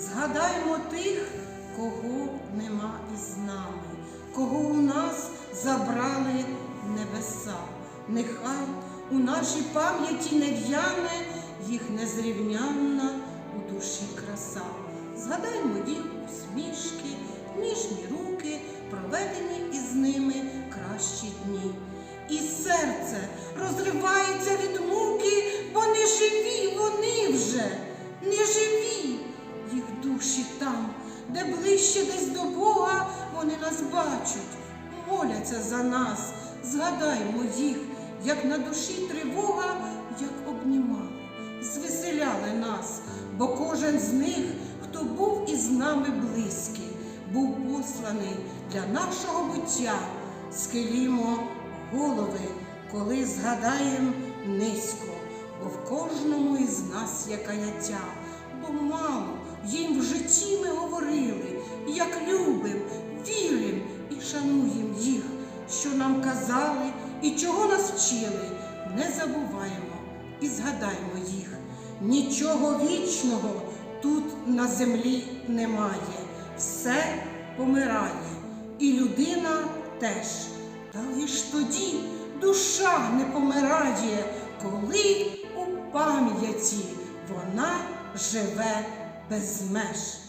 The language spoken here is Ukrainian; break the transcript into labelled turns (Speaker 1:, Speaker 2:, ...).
Speaker 1: Згадаймо тих, кого нема із нами, кого у нас забрали небеса. Нехай у нашій пам'яті не в'яне їх незрівнянна у душі краса. Згадаймо їх усмішки, ніжні руки, проведені із ними кращі дні. І серце розривається душі там, де ближче десь до Бога вони нас бачать, моляться за нас. Згадаймо їх, як на душі тривога, як обнімали, звеселяли нас, бо кожен з них, хто був із нами близький, був посланий для нашого буття. Схилімо голови, коли згадаєм низько, бо в кожному із нас є каяття, бо мало їм в житті ми говорили, як любим, вірим і шануєм їх, що нам казали і чого нас вчили. Не забуваємо і згадаймо їх. Нічого вічного тут на землі немає. Все помирає, і людина теж. Та лиш тоді душа не помирає, коли у пам'яті вона живе bez smash.